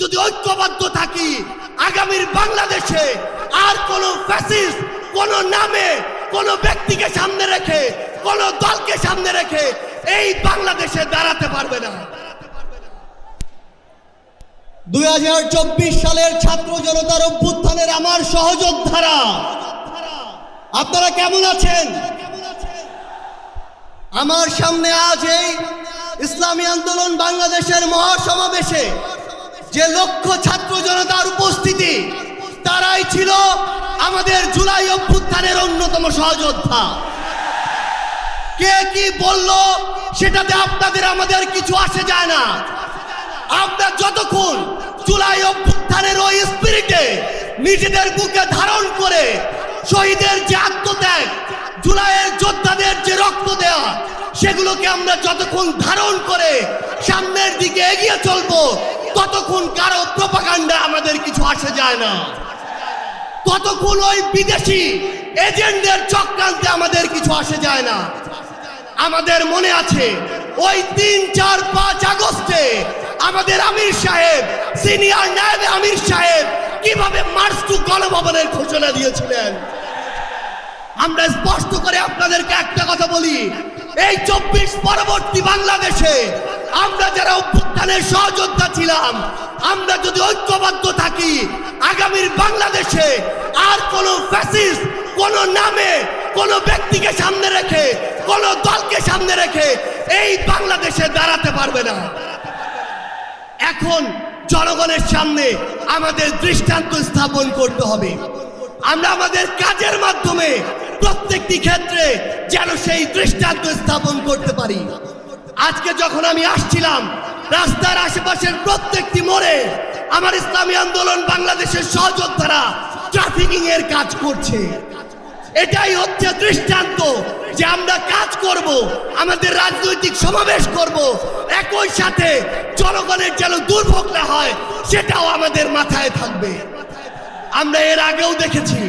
যদি ঐক্যবদ্ধ থাকি, আগামীর বাংলাদেশে আর কোন ফ্যাসিস্ট কোন নামে, কোন ব্যক্তিকে সামনে রেখে, কোন দলকে সামনে রেখে এই বাংলাদেশে দাঁড়াতে পারবে না। দুই হাজার চব্বিশ সালের ছাত্র জনতার অভ্যুত্থানের আমার সহযোদ্ধারা, আপনারা কেমন আছেন? আমার সামনে আজ এই ইসলামী আন্দোলন বাংলাদেশের মহাসমাবেশে যে লক্ষ ছাত্র জনতার উপস্থিতি, তারাই ছিল আমাদের জুলাই অভ্যুত্থানের অন্যতম সহযোদ্ধা। কে কি বলল, সেটাতে আপনাদের, আমাদের কিছু আসে যায় না। আমরা যতক্ষণ জুলাই অভ্যুত্থানের ওই স্পিরিটে নিজেদের বুকে ধারণ করে শহীদের যে আত্মত্যাগ, জুলাইয়ের যোদ্ধাদের যে রক্ত দেওয়া সেগুলোকে আমরা যতক্ষণ ধারণ করে সামনের দিকে এগিয়ে চলবো, ততক্ষণ কারও প্রপাগান্ডা আমাদের কিছু আসে যায় না। ততক্ষণ ওই বিদেশি এজেন্টদের চক্রান্তে আমাদের কিছু আসে যায় না। আমাদের মনে আছে, ওই তিন, চার, পাঁচ আগস্টে আমাদের আমির সাহেব, সিনিয়র নায়েব আমির সাহেব কীভাবে মার্চ টু গণভবনের ঘোষণা দিয়েছিলেন? আমরা স্পষ্ট করে আপনাদেরকে একটা কথা বলি এই চব্বিশ পরবর্তী বাংলাদেশে আমরা যারা অভ্যুত্থানের সহযোদ্ধা ছিলাম, আমরা যদি ঐক্যবদ্ধ থাকি, আগামীর বাংলাদেশে আর কোন ফ্যাসিস্ট কোন নামে, কোন ব্যক্তিকে সামনে রেখে, কোন দলকে সামনে রেখে এই বাংলাদেশে দাঁড়াতে পারবে না। এখন জনগণের সামনে আমাদের দৃষ্টান্ত স্থাপন করতে হবে। আমরা আমাদের কাজের মাধ্যমে প্রত্যেকটি ক্ষেত্রে যেন সেই দৃষ্টান্ত স্থাপন করতে পারি। আজকে যখন আমি আসছিলাম, রাস্তার আশেপাশের প্রত্যেকটি মোড়ে আমার ইসলামী আন্দোলন বাংলাদেশের সহযোদ্ধারা ট্রাফিকিং এর কাজ করছে। এটাই হচ্ছে দৃষ্টান্ত যে আমরা কাজ করব, আমাদের রাজনৈতিক সমাবেশ করব, একই সাথে জনগণের যেন দুর্ভোগ না হয়, সেটাও আমাদের মাথায় থাকবে। আমরা এর আগেও দেখেছি।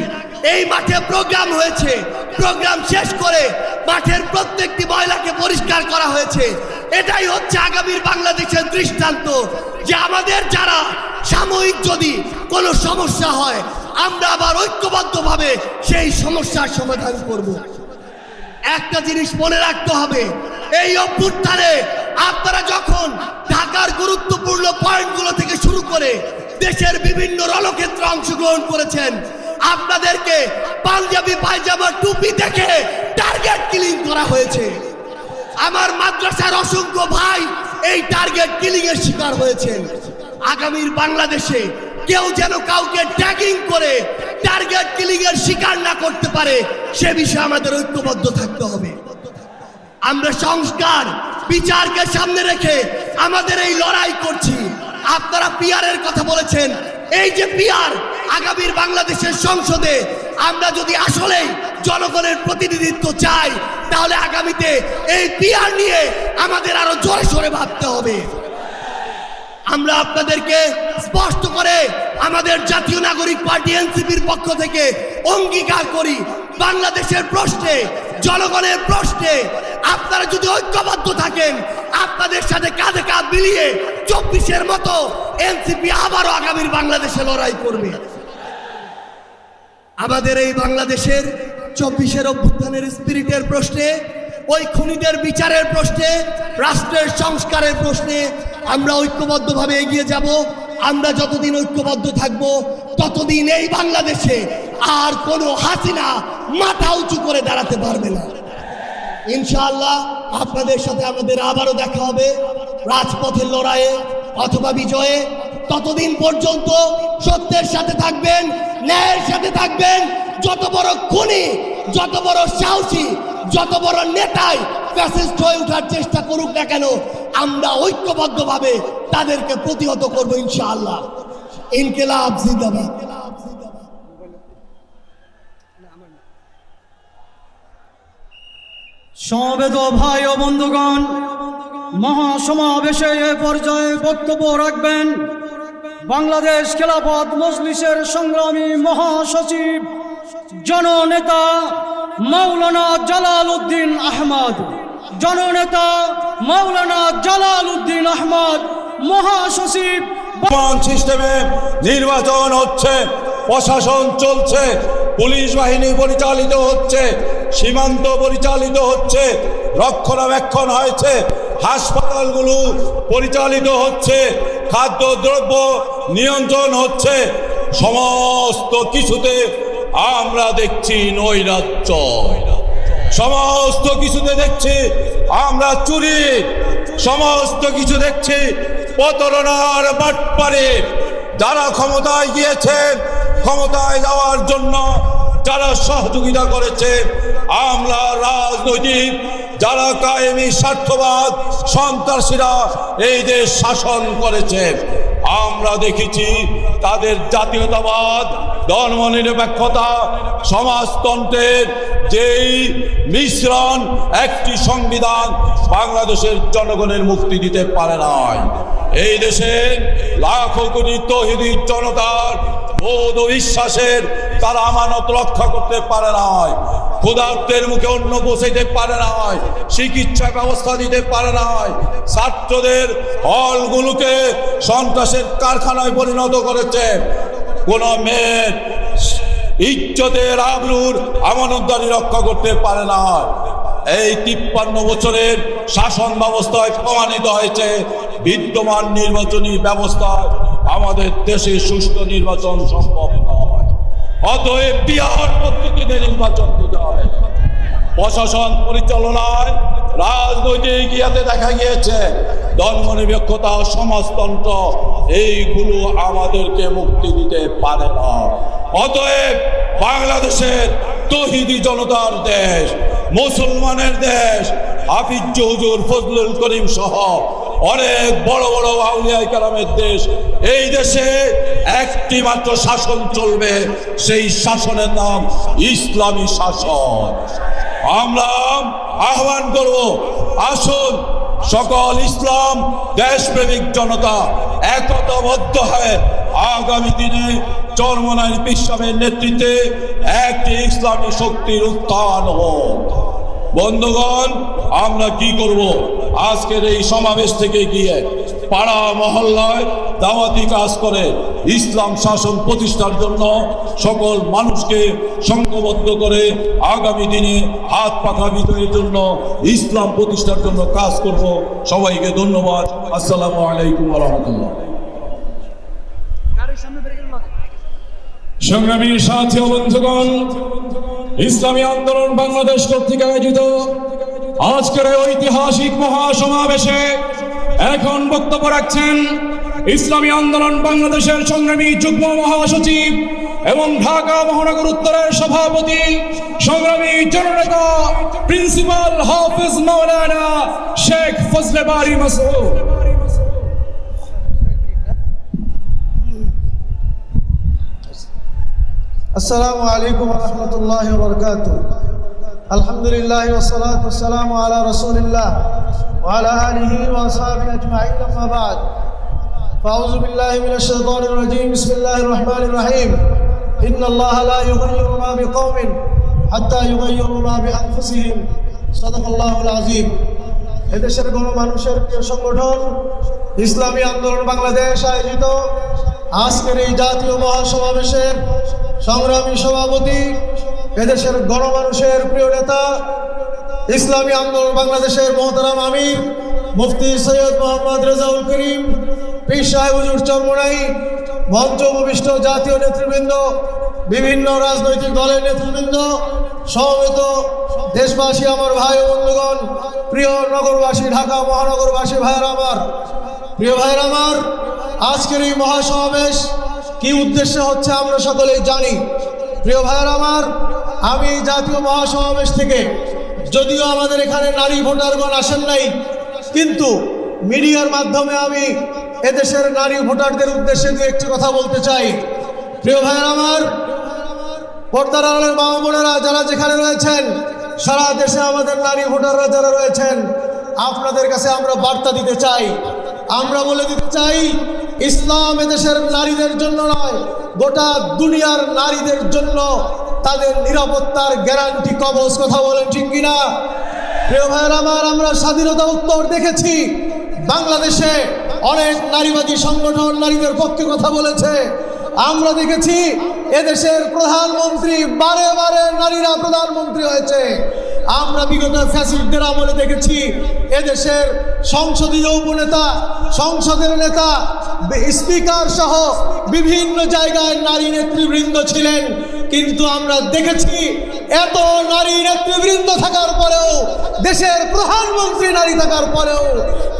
এই মাঠে প্রোগ্রাম হয়েছে। প্রোগ্রাম শেষ করে মাঠের প্রত্যেকটি ময়লাকে পরিষ্কার করা হয়েছে। এটাই হচ্ছে আগামীর বাংলাদেশের দৃষ্টান্ত যে আমাদের যারা সাময়িক যদি কোনো সমস্যা হয়, আমরা আবার ঐক্যবদ্ধভাবে সেই সমস্যার সমাধান করব। একটা জিনিস মনে রাখতে হবে, এই অভ্যুত্থানে আপনারা যখন ঢাকার গুরুত্বপূর্ণ পয়েন্টগুলো থেকে শুরু করে দেশের বিভিন্ন রণক্ষেত্রে অংশগ্রহণ করেছেন। আপনাদেরকে পাঞ্জাবি পায়জামা টুপি দেখে টার্গেট কিলিং করা হয়েছে। আমার মাদ্রাসার অসংখ্য ভাই এই টার্গেট কিলিং এর শিকার হয়েছেন। আগামীর বাংলাদেশে কেউ যেন কাউকে ট্যাগিং করে টার্গেট কিলিং এর শিকার না করতে পারে, সে বিষয়ে আমাদের ঐক্যবদ্ধ থাকতে হবে। আমরা সংস্কার, বিচারকে সামনে রেখে আমাদের এই লড়াই করছি। আপনারা পিয়ারের কথা বলেছেন। এই যে পিয়ার আগামীর বাংলাদেশের সংসদে আমরা যদি আসলেই জনগণের প্রতিনিধিত্ব চাই, তাহলে আগামীতে এই পিয়ার নিয়ে আমাদের আরও জোরে সোরে ভাবতে হবে। আমরা আপনাদেরকে স্পষ্ট করে আমাদের জাতীয় নাগরিক পার্টি এনসিপির পক্ষ থেকে অঙ্গীকার করি, বাংলাদেশের প্রশ্নে, জনগণের প্রশ্নে আপনারা যদি ঐক্যবদ্ধ থাকেন আপনাদের সাথে কাঁধে কাঁধ মিলিয়ে চব্বিশের মতো এনসিপি আবারও আগামীর বাংলাদেশে লড়াই করবে। আমাদের এই বাংলাদেশের চব্বিশের অভ্যুত্থানের স্পিরিটের প্রশ্নে, ওই খুনিদের বিচারের প্রশ্নে, রাষ্ট্রের সংস্কারের প্রশ্নে আমরা ঐক্যবদ্ধভাবে এগিয়ে যাব। আমরা যতদিন ঐক্যবদ্ধ থাকব, ততদিন এই বাংলাদেশে আর কোনো হাসিনা মাথা উঁচু করে দাঁড়াতে পারবে না। ইনশাআল্লাহ আপনাদের সাথে আমাদের আবারও দেখা হবে রাজপথের লড়াইয়ে অথবা বিজয়ে। ততদিন পর্যন্ত সত্যের সাথে থাকবেন, ন্যায়ের সাথে থাকবেন। যত বড় খুনি, যত বড় সাহসী, যত বড় নেতাই ফ্যাসিস্ট হয়ে ওঠার চেষ্টা করুক না কেন, আমরা ঐক্যবদ্ধভাবে তাদেরকে প্রতিহত করব ইনশাআল্লাহ। ইনকেলাব জিন্দাবাদ। সমবেত ভাই ও বন্ধুগণ, মহাসমাবেশে এ পর্যায়ে বক্তব্য রাখবেন বাংলাদেশ খেলাফত মজলিসের সংগ্রামী মহাসচিব, জননেতা মাওলানা জালাল উদ্দিন আহমদ। জননেতা মাওলানা জালাল উদ্দিন আহমদ, মহাসচিব। সিস্টেমে নির্বাচন হচ্ছে, প্রশাসন চলছে পুলিশ বাহিনী পরিচালিত হচ্ছে, সীমান্ত পরিচালিত হচ্ছে, রক্ষণাবেক্ষণ হয়েছে, হাসপাতালগুলো পরিচালিত হচ্ছে, খাদ্যদ্রব্য নিয়ন্ত্রণ হচ্ছে, সমস্ত কিছুতে আমরা দেখছি নৈরাজ্য। সমস্ত কিছুতে দেখছি আমরা চুরি। সমস্ত কিছু দেখছি, প্রতারণার বাটপারে। যারা ক্ষমতায় গিয়েছেন ক্ষমতায় যাওয়ার জন্য যারা সহযোগিতা করেছে, আমরা রাজনৈতিক, যারা কায়েমি, স্বার্থবাদ, সন্ত্রাসীরা এই দেশ শাসন করেছে। আমরা দেখেছি তাদের জাতীয়তাবাদ, ধর্মনিরপেক্ষতা, সমাজতন্ত্রের যেই মিশ্রণ, একটি সংবিধান বাংলাদেশের জনগণের মুক্তি দিতে পারে নাই। এই দেশের লাখো কোটি তহিদি জনতার বোধ ও বিশ্বাসের তারা আমানত রক্ষা করতে পারে নাই। ক্ষুধার্তের মুখে অন্য বসাইতে পারে নাই। চিকিৎসা ব্যবস্থা দিতে পারে নাই। ছাত্রদের হলগুলোকে সন্ত্রাসের কারখানায় পরিণত করেছে। কোন মেয়ের ইজ্জতের আবরুর আমানতদারি রক্ষা করতে পারে না এই তিপ্পান্ন বছরের শাসন ব্যবস্থায় প্রমাণিত হয়েছে, বিদ্যমান নির্বাচনী ব্যবস্থায় আমাদের দেশে সুষ্ঠু নির্বাচন সম্ভব নয়। অতএব বিহার পদ্ধতিতে নির্বাচন দিতে হবে। প্রশাসন পরিচালনায় রাজনৈতিক ইয়াতে দেখা গিয়েছে, ধর্মনিরপেক্ষতা সমাজতন্ত্র, এইগুলো আমাদেরকে মুক্তি দিতে পারে না। অতএব বাংলাদেশের তহিদি জনতার দেশ, মুসলমানের দেশ, হাফিজ হুজুর ফজলুল করিম সহ অনেক বড় বড় আউলিয়া কালামের দেশ। এই দেশে একটি মাত্র শাসন চলবে, সেই শাসনের নাম ইসলামী শাসন। আমরা আহ্বান করব, আসুন, সকল ইসলাম, দেশপ্রেমিক জনতা একতাবদ্ধ হয়ে আগামী দিনে চরমনাই বিশ্বের নেতৃত্বে একটি ইসলামী শক্তির উত্থান হোক। বন্ধুগণ, আমরা কি করব? আজকের এই সমাবেশ থেকে গিয়ে পাড়া মহল্লায় দাওয়াতি কাজ করে ইসলাম শাসন প্রতিষ্ঠার জন্য সকল মানুষকে সংঘবদ্ধ করে আগামী দিনে হাত পাখা বিজয়ের জন্য ইসলাম প্রতিষ্ঠার জন্য কাজ করব। সবাইকে ধন্যবাদ। আসসালামু আলাইকুম রহমতুল্লাহ। সংগ্রামী সাথী ও বন্ধুগণ ইসলামী আন্দোলন বাংলাদেশ কর্তৃক আয়োজিত আজকের ঐতিহাসিক মহাসমাবেশে এখন বক্তব্য রাখছেন ইসলামী আন্দোলন বাংলাদেশের সংগ্রামী যুগ্ম মহাসচিব এবং ঢাকা মহানগর উত্তরের সভাপতি, সংগ্রামী জননেতা, প্রিন্সিপাল হাফিজ মাওলানা শেখ ফজলে বারি মাসুদ আসসালামু আলাইকুম রহমতুল্লাহ বরকাতুহ। وبركاته الحمد لله والصلاة والسلام على رسول الله وعلى آله وأصحابه أجمعين أما بعد فأعوذ بالله من الشيطان الرجيم بسم الله الرحمن الرحيم إن الله لا يغير ما بقوم حتى يغيروا ما بأنفسهم صدق الله العظيم এদেশের গণমানুষের প্রিয় সংগঠন ইসলামী আন্দোলন বাংলাদেশ আয়োজিত আজকের এই জাতীয় মহাসমাবেশের সংগ্রামী সভাপতি এদেশের গণমানুষের প্রিয় নেতা, ইসলামী আন্দোলন বাংলাদেশের মহতারাম আমির, মুফতি সৈয়দ মোহাম্মদ রেজাউল করিম, পীর সাহেব হুজুর চরমোনাই, মঞ্চ উপবিষ্ট জাতীয় নেতৃবৃন্দ, বিভিন্ন রাজনৈতিক দলের নেতৃবৃন্দ, সমবেত দেশবাসী আমার ভাই বন্ধুগণ, প্রিয় নগরবাসী, ঢাকা মহানগরবাসী ভাইয়ের আমার। প্রিয় ভাইয়ের আমার, আজকের এই মহাসমাবেশ কি উদ্দেশ্য হচ্ছে আমরা সকলেই জানি। প্রিয় ভাইয়ের আমার আমি জাতীয় মহাসমাবেশ থেকে, যদিও আমাদের এখানে নারী ভোটারগণ আসেন নাই, কিন্তু মিডিয়ার মাধ্যমে আমি এদেশের নারী ভোটারদের উদ্দেশ্যে দু একটি কথা বলতে চাই। প্রিয় ভাইয়ের আমার, পর্দার আড়ালের মা বোনেরা যারা যেখানে রয়েছেন, সারা দেশে আমাদের নারী ভোটাররা যারা রয়েছেন, আপনাদের কাছে আমরা বার্তা দিতে চাই। আমরা বলে দিতে চাই, ইসলাম এদেশের নারীদের জন্য নয়, গোটা দুনিয়ার নারীদের জন্য তাদের নিরাপত্তার গ্যারান্টি কবচ কথা বলেন ঠিক কিনা? প্রিয় ভাইয়ের আমার, আমরা স্বাধীনতা উত্তর দেখেছি। বাংলাদেশে অনেক নারীবাদী সংগঠন নারীদের পক্ষে কথা বলেছে। আমরা দেখেছি এদেশের প্রধানমন্ত্রী বারে বারে নারীরা প্রধানমন্ত্রী হয়েছে। আমরা বিগত ফ্যাসিস্টদের আমলে দেখেছি এদেশের সংসদীয় উপনেতা, সংসদের নেতা, স্পিকার সহ বিভিন্ন জায়গায় নারী নেতৃবৃন্দ ছিলেন। কিন্তু আমরা দেখেছি এত নারী নেতৃবৃন্দ থাকার পরেও, দেশের প্রধানমন্ত্রী নারী থাকার পরেও,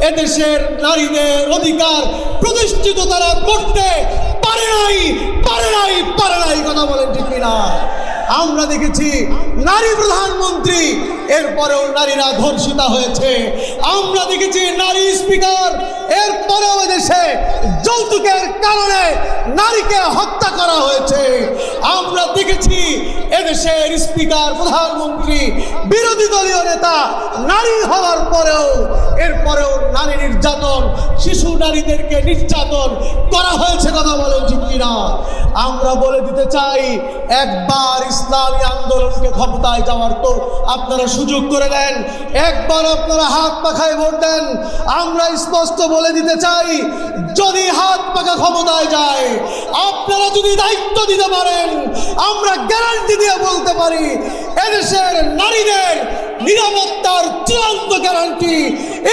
এদেশের নারীদের অধিকার প্রতিষ্ঠিত তারা করতে পারে নাই পারে নাই পারে নাই কথা বলেন ঠিক না আমরা দেখেছি নারী প্রধানমন্ত্রী, এরপরেও নারীরা ধর্ষিতা হয়েছে। আমরা দেখেছি নারী স্পিকার, এরপরেও দেশে যৌতুকের কারণে নারীকে হত্যা করা হয়েছে। এদেশের স্পিকার, প্রধানমন্ত্রী, বিরোধী দলীয় নেতা, নারী হওয়ার পরেও, এরপরেও নারী নির্যাতন, শিশু নারীদেরকে নির্যাতন করা হয়েছে কথা বলেন ঠিক কিনা? আমরা বলে দিতে চাই, একবার ইসলামী আন্দোলনকে ক্ষমতায় যাওয়ার তো আপনারা সুযোগ করে দেন, একবার আপনারা হাত পাখায় ভোট দেন। আমরা স্পষ্ট বলে দিতে চাই, যদি হাত পাখা ক্ষমতায় যায় আপনারা যদি দায়িত্ব দিতে পারেন, আমরা গ্যারান্টি দিয়ে বলতে পারি, এদেশের নারীদের নিরাপত্তার চূড়ান্ত গ্যারান্টি,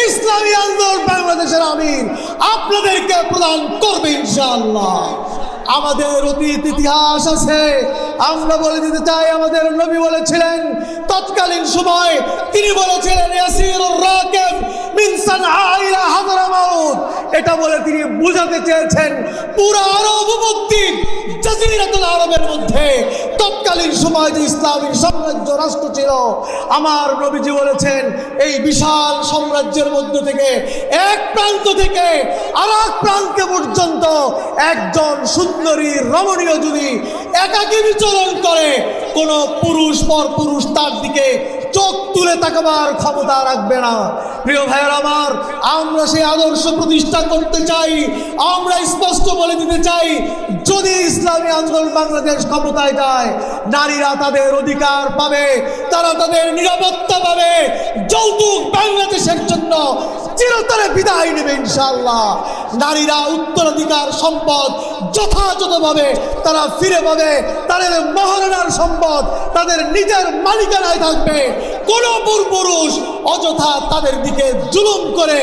ইসলামী আন্দোলন বাংলাদেশের আমির আপনাদেরকে প্রদান করবে ইনশাআল্লাহ। আমাদের অতীত ইতিহাস আছে, আমরা বলে দিতে চাই, আমাদের নবী বলেছিলেন, তৎকালীন সময় তিনি বলেছিলেন, ইয়াসিরুর রাকিব মিন ইলা এটা বলে তিনি বুঝাতে চেয়েছেন, পুরো আরব উপদ্বীপ জাজিরাতুল আরবের মধ্যে। তৎকালীন সময় যে ইসলামী সাম্রাজ্য রাষ্ট্র ছিল, আমার নবীজি বলেছেন, এই বিশাল সাম্রাজ্যের মধ্যে থেকে এক প্রান্ত থেকে আর এক প্রান্ত পর্যন্ত একজন সুন্দরী রমণীয় যদি একাকী বিচরণ করে, কোনো পুরুষ পর পুরুষ তার দিকে চোখ তুলে তাকাবার ক্ষমতা রাখবে না। প্রিয় ভাইয়ের আমার, আমরা সেই আদর্শ প্রতিষ্ঠা করতে চাই, আমরা স্পষ্ট বলে দিতে চাই, যদি ইসলামী আন্দোলন বাংলাদেশ ক্ষমতায় যায়, নারীরা তাদের অধিকার পাবে, তারা তাদের নিরাপত্তা পাবে, যৌতুক বাংলাদেশের জন্য চিরতরে বিদায় নেবে ইনশাল্লাহ নারীরা উত্তরাধিকার, সম্পদ যথাযথভাবে তারা ফিরে পাবে, তাদের মহারণার সম্পদ তাদের নিজের মালিকানায় থাকবে। কোন পুরুষ অযথা তাদের দিকে জুলুম করে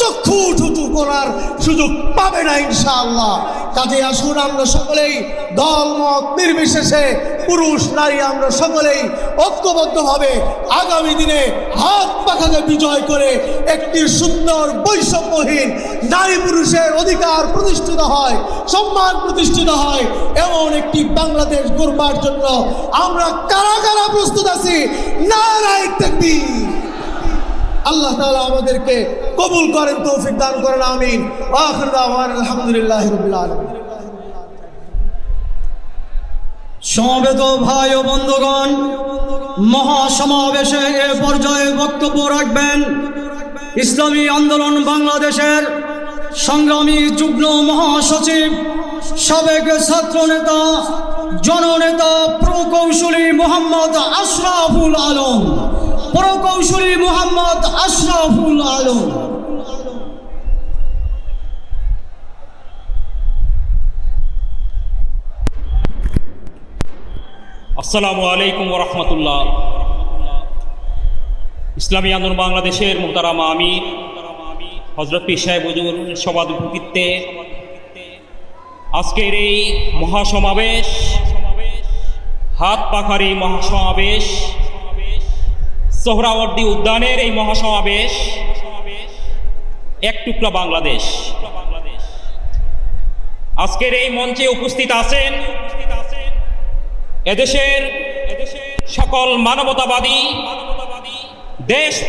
চক্ষু ঠুচু করার সুযোগ পাবে না ইনশাআল্লাহ। কাজে আসুন, আমরা সকলেই দল, মত নির্বিশেষে পুরুষ, নারী, আমরা সকলেই ঐক্যবদ্ধভাবে আগামী দিনে হাত পাখাকে বিজয় করে একটি সুন্দর বৈষম্যহীন নারী পুরুষের অধিকার প্রতিষ্ঠিত হয়, সম্মান প্রতিষ্ঠিত হয়। এমন একটি বাংলাদেশ গড়বার জন্য আমরা কারা কারা প্রস্তুত আছি? নারায় আল্লাহ তাআলা আমাদেরকে কবুল করেন, তৌফিক দান করেন, আমিন। আলহামদুলিল্লাহি সমবেত ভাই ও বন্ধুগণ, মহাসমাবেশে এ পর্যায়ে বক্তব্য রাখবেন। ইসলামী আন্দোলন বাংলাদেশের সংগ্রামী যুগ্ম মহাসচিব, সাবেক ছাত্রনেতা, জননেতা প্রকৌশলী মোহাম্মদ আশরাফুল আলম। প্রকৌশলী মোহাম্মদ আশরাফুল আলম। আসসালামু আলাইকুম রহমতুল্লাহ। ইসলামী আন্দোলন বাংলাদেশের মোতারামা আমির হজরত পীর সাহেব হুজুর সভাধিপতিত্বে আজকের এই মহাসমাবেশ হাত পাখার মহাসমাবেশ সোহরাওয়ার্দী উদ্যানের এই মহাসমাবেশ এক টুকরা বাংলাদেশ। আজকের এই মঞ্চে উপস্থিত আছেন এদেশের সকল মানবতাবাদী, দেশ